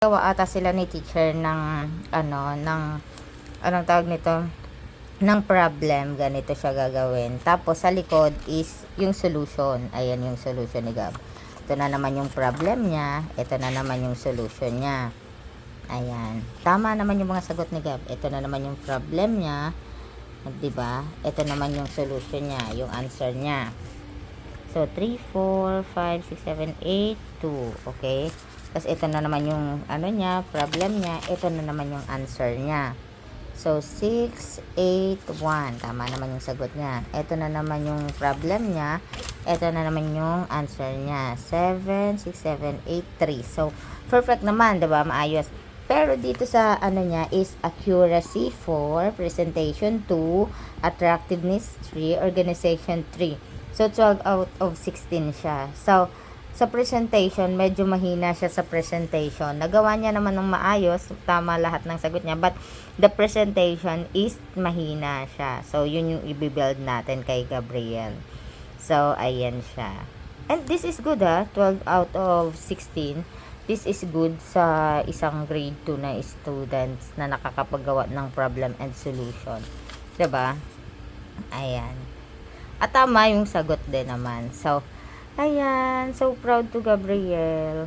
gawa ata sila ni teacher ng ano ng anong tawag nito? Ng problem ganito siya gagawin. Tapos sa likod is yung solution. Ayan yung solution ni Gab. Ito na naman yung problem niya. Ito na naman yung solution niya. Ayan. Tama naman yung mga sagot ni Gab. Ito na naman yung problem niya. 'di ba? Ito naman yung solution niya yung answer niya So, 3, 4, 5, 6, 7, 8, 2. Okay? Tapos, ito na naman yung ano niya, problem niya. Ito na naman yung answer niya. So, 6, 8, 1. Tama naman yung sagot niya. Ito na naman yung problem niya. Ito na naman yung answer niya. 7, 6, 7, 8, 3. So, perfect naman, ba Maayos. Pero dito sa ano niya is accuracy 4, presentation 2, attractiveness 3, organization 3. So, 12 out of 16 siya. So, sa presentation, medyo mahina siya sa presentation. Nagawa niya naman ng maayos, tama lahat ng sagot niya, but the presentation is mahina siya. So, yun yung i-build natin kay Gabriel. So, ayan siya. And this is good ha, 12 out of 16. This is good sa isang grade 2 na students na nakakapagawa ng problem and solution. ba? Ayan. At tama yung sagot din naman. So, ayan. So proud to Gabriel.